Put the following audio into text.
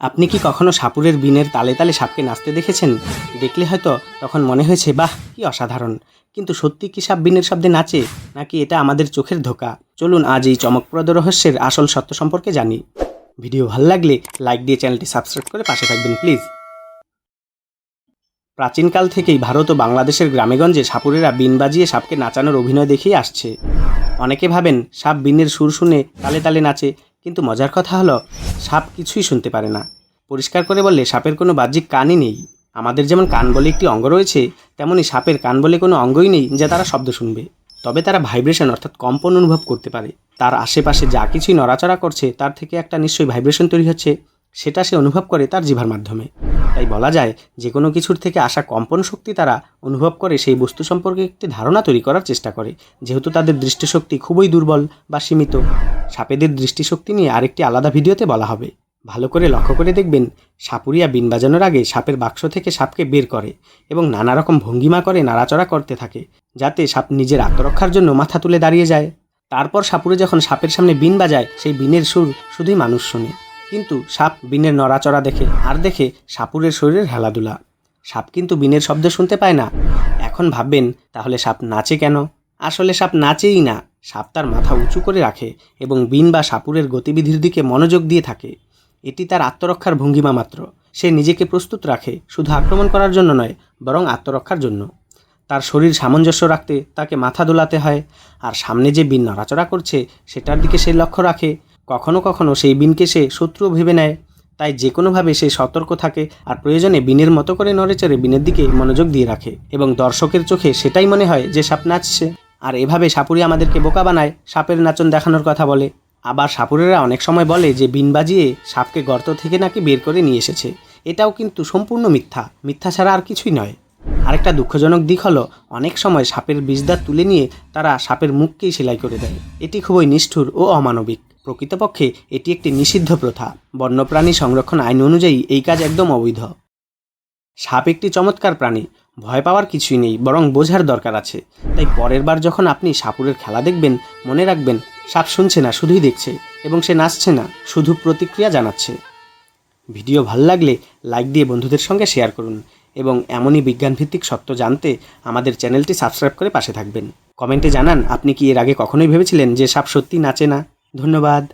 আপনি কি কখনো সাপুরের বিনের তালে তালে সাপকে নাচতে দেখেছেন? দেখলে হয়তো তখন মনে হয়েছে, বাহ, কি অসাধারণ। কিন্তু সত্যি কি সাপ বিনের শব্দে নাচে, নাকি এটা আমাদের চোখের ধোকা? চলুন আজ এই চমকপ্রদ রহস্যের আসল সত্য সম্পর্কে জানি। ভিডিও ভালো লাগলে লাইক দিয়ে চ্যানেলটি সাবস্ক্রাইব করে পাশে থাকবেন, প্লিজ। প্রাচীনকাল থেকেই ভারত ও বাংলাদেশের গ্রামেগঞ্জে সাপুরেরা বিন বাজিয়ে সাপকে নাচানোর অভিনয় দেখিয়ে আসছে। অনেকে ভাবেন, সাপ বিনের সুর শুনে তালে তালে নাচে কিন্তু মজার কথা হলো, সাপ কিছুই শুনতে পারে না। পরিষ্কার করে বললে, সাপের কোনো বাহ্যিক কানই নেই। আমাদের যেমন কান বলে একটি অঙ্গ রয়েছে, তেমনি সাপের কান বলে কোনো অঙ্গই নেই যা তারা শব্দ শুনবে। তবে তারা ভাইব্রেশন অর্থাৎ কম্পন অনুভব করতে পারে। তার আশেপাশে যা কিছুই নড়াচড়া করছে, তার থেকে একটা নিশ্চয়ই ভাইব্রেশন তৈরি হচ্ছে, সেটা সে অনুভব করে তার জিভার মাধ্যমে। তাই বলা যায় যে কোনো কিছুর থেকে আসা কম্পন শক্তি তারা অনুভব করে সেই বস্তু সম্পর্কে একটি ধারণা তৈরি করার চেষ্টা করে। যেহেতু তাদের দৃষ্টিশক্তি খুবই দুর্বল বা সীমিত, সাপেদের দৃষ্টিশক্তি নিয়ে আরেকটি আলাদা ভিডিওতে বলা হবে। ভালো করে লক্ষ্য করে দেখবেন, সাপুরিয়া বিন বাজানোর আগে সাপের বাক্স থেকে সাপকে বের করে এবং নানা রকম ভঙ্গিমা করে নাড়াচড়া করতে থাকে, যাতে সাপ নিজের আত্মরক্ষার জন্য মাথা তুলে দাঁড়িয়ে যায়। তারপর সাপুরে যখন সাপের সামনে বিন বাজায়, সেই বিনের সুর শুধুই মানুষ শোনে। কিন্তু সাপ বিনের নড়াচড়া দেখে আর দেখে সাপুরের শরীরের হেলাধুলা সাপ কিন্তু বিনের শব্দ শুনতে পায় না। এখন ভাববেন, তাহলে সাপ নাচে কেন? আসলে সাপ নাচেই না। সাপ তার মাথা উঁচু করে রাখে এবং বিন বা সাপুরের গতিবিধির দিকে মনোযোগ দিয়ে থাকে। এটি তার আত্মরক্ষার ভঙ্গিমা মাত্র। সে নিজেকে প্রস্তুত রাখে, শুধু আক্রমণ করার জন্য নয়, বরং আত্মরক্ষার জন্য। তার শরীর সামঞ্জস্য রাখতে তাকে মাথা দোলাতে হয়, আর সামনে যে বিন নড়াচড়া করছে, সেটার দিকে সে লক্ষ্য রাখে কখনো কখনো সেই বিনকে সে শত্রুও ভেবে নেয়। তাই যে কোনোভাবে সে সতর্ক থাকে আর প্রয়োজনে বিনের মতো করে নড়েচড়ে বিনের দিকে মনোযোগ দিয়ে রাখে এবং দর্শকের চোখে সেটাই মনে হয় যে সাপ নাচছে। আর এভাবে সাপুরি আমাদেরকে বোকা বানায়, সাপের নাচন দেখানোর কথা বলে। আবার সাপুরেরা অনেক সময় বলে যে বিন বাজিয়ে সাপকে গর্ত থেকে নাকি বের করে নিয়ে এসেছে। এটাও কিন্তু সম্পূর্ণ মিথ্যা। মিথ্যা ছাড়া আর কিছুই নয়। আরেকটা দুঃখজনক দিক হলো, অনেক সময় সাপের বিষদাঁত তুলে নিয়ে তারা সাপের মুখকেই সেলাই করে দেয়। এটি খুবই নিষ্ঠুর ও অমানবিক। প্রকৃতপক্ষে এটি একটি নিষিদ্ধ প্রথা। বন্যপ্রাণী সংরক্ষণ আইন অনুযায়ী এই কাজ একদম অবৈধ। সাপ একটি চমৎকার প্রাণী। ভয় পাওয়ার কিছুই নেই, বরং বোঝার দরকার আছে। তাই পরের বার যখন আপনি সাপুরের খেলা দেখবেন, মনে রাখবেন, সাপ শুনছে না, শুধুই দেখছে, এবং সে নাচছে না, শুধু প্রতিক্রিয়া জানাচ্ছে। ভিডিও ভালো লাগলে লাইক দিয়ে বন্ধুদের সঙ্গে শেয়ার করুন, এবং এমনই বিজ্ঞানভিত্তিক সত্য জানতে আমাদের চ্যানেলটি সাবস্ক্রাইব করে পাশে থাকবেন। কমেন্টে জানান, আপনি কি এর আগে কখনোই ভেবেছিলেন যে সাপ সত্যি নাচে না? ধন্যবাদ।